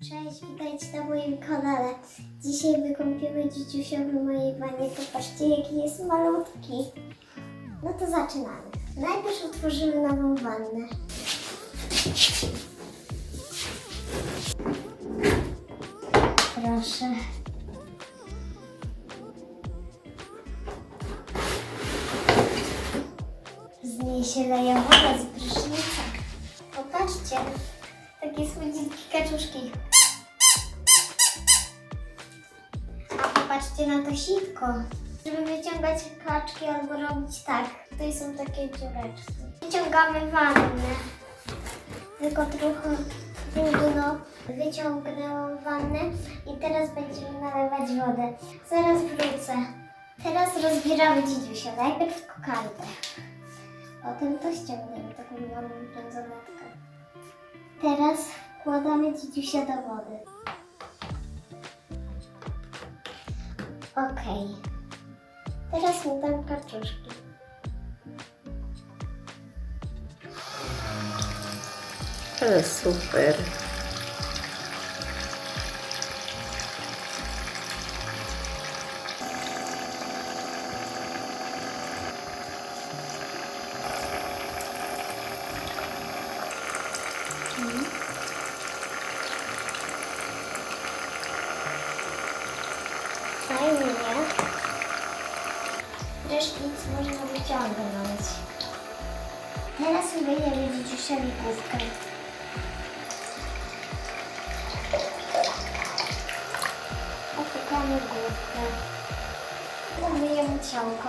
Cześć, witajcie na moim kanale. Dzisiaj wykąpiemy dzidziusia w mojej wanie. Popatrzcie, jaki jest malutki. No to zaczynamy. Najpierw utworzymy nową wannę. Proszę. Z niej się leje woda z prysznica. Popatrzcie, takie słodziutkie kaczuszki. A popatrzcie na to sitko. Żeby wyciągać kaczki albo robić tak. Tutaj są takie dziureczki. Wyciągamy wannę. Tylko trochę brudno. Wyciągnęłam wannę i teraz będziemy nalewać wodę. Zaraz wrócę. Teraz rozbieramy dzidziusia. Najpierw kokardę. Potem to ściągniemy, taką małą pędzonetkę. Teraz wkładamy dzidziusia do wody. Okej. Teraz mu dam kaczuszki. Ale super. Fajnie, nie? Prysznic można wyciągnąć. Teraz myjemy dzidziusiowi główkę. Opykamy główkę. Umyjemy ciałko.